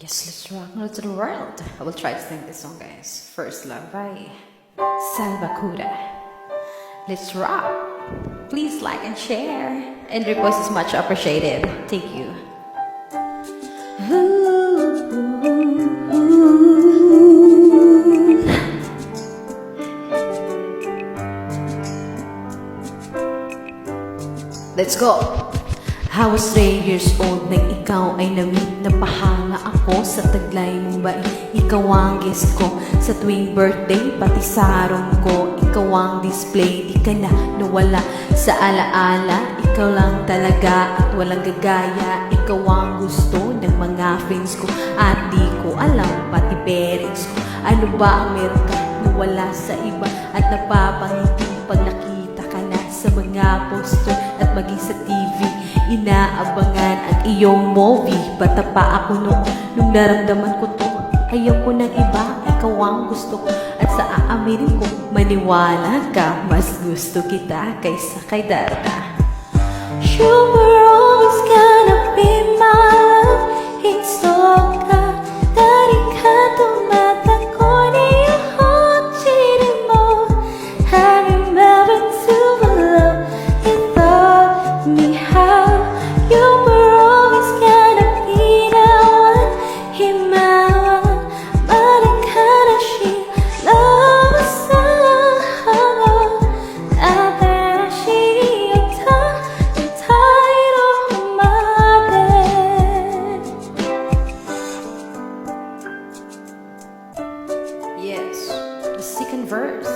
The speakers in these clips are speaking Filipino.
Yes, let's rock to the world. I will try to sing this song, guys. First Love by Salva Kuda. Let's rock. Please like and share. And request is much appreciated. Thank you. Let's go! I was 3 years old nang ikaw ay na-meet Napahanga ako sa taglay mong bait Ikaw ang guest ko sa tuwing birthday Pati sarong ko, ikaw ang display Di ka na nawala sa alaala. Ikaw lang talaga at walang gagaya. Ikaw ang gusto ng mga friends ko At di ko alam pati parents ko. Ano ba ang meron ka nawala sa iba At napapangiti pag nakita ka na sa mga poster at maging sa TV Inaabangan ang iyong movie. Bata pa ako noon Nung naramdaman ko to. Ayaw ko ng iba Ikaw ang gusto ko. At sa aamirin ko Maniwala ka Mas gusto kita Kaysa kay Darna You were always gonna be my love It's all the second verse.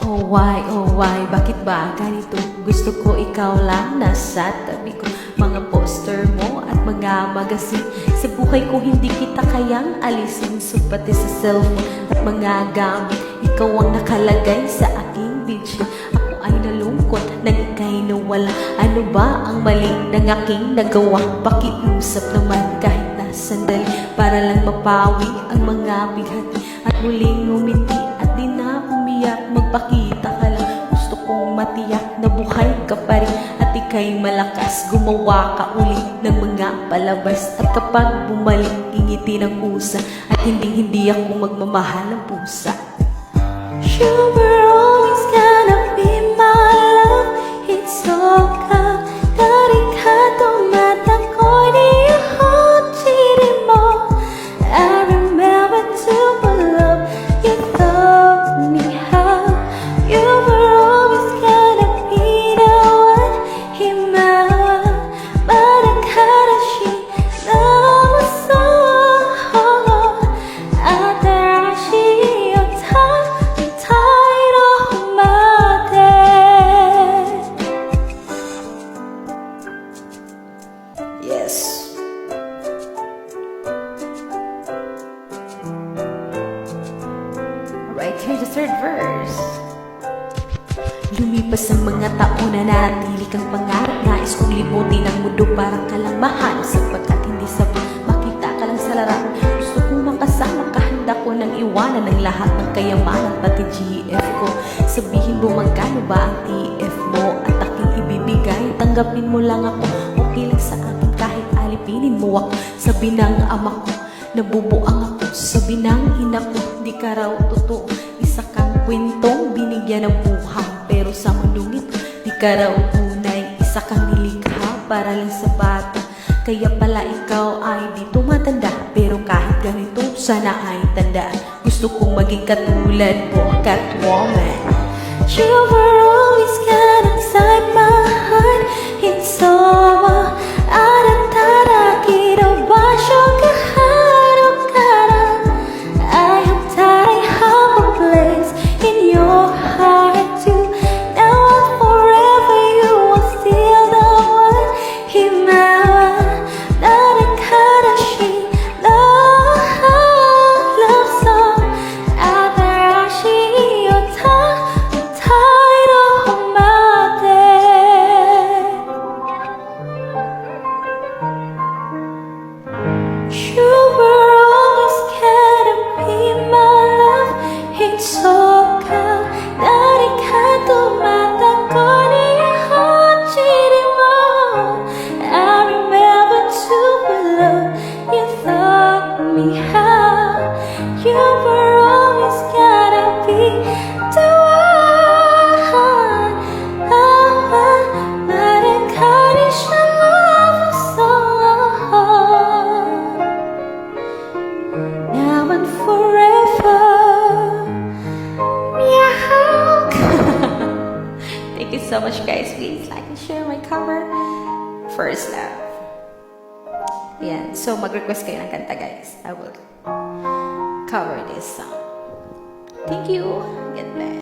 Oh why, oh why, bakit ba ganito? Gusto ko ikaw lang nasa tabi ko. Mga poster mo at mga magasin Sa buhay ko hindi kita kayang alisin. So pati sa cellphone at mga gamit. Ikaw ang nakalagay sa aking video. Ako ay nalungkot nang nawala Ano ba ang mali ng aking nagawa? Pakiusap naman kahit na sandali Para lang mapawi ang mga bighati At muling umiti at di na umiyak. Magpakita ka lang. Gusto kong matiyak na buhay ka pa rin. At ikay malakas. Gumawa ka ulit ng mga palabas. At kapag bumalik Ingiti ng pusa. At hindi hindi ako magmamahal ng pusa. You were always Here's the third verse. Lumipas ang mga taon na nanatili kang pangarap. Nais kong libutin ang mundo parang kalambahan Sapagkat hindi sabi makita ka lang sa larawan Gusto kong makasama ka handa ko nang iwanan ng lahat ng kayamanan Pati GF ko. Sabihin mo magkano ba ang TF mo At aking ibibigay. Tanggapin mo lang ako Okay lang sa akin kahit alipinin mo ako. Sabi ng ama ko Nabubuang ako. Sabi ng ina ko Di ka raw totoo Isa kang kwentong binigyan ng buhay Pero sa mundong ito Di ka raw tunay. Isa kang nilikha para lang sa bata Kaya pala ikaw ay di tumatanda. Pero kahit ganito sana ay tandaan. Gusto kong maging katulad mo Catwoman. You were always so much, guys. Please like and share my cover. First love. Yan. So, mag-request kayo ng kanta, guys. I will cover this song. Thank you. God bless.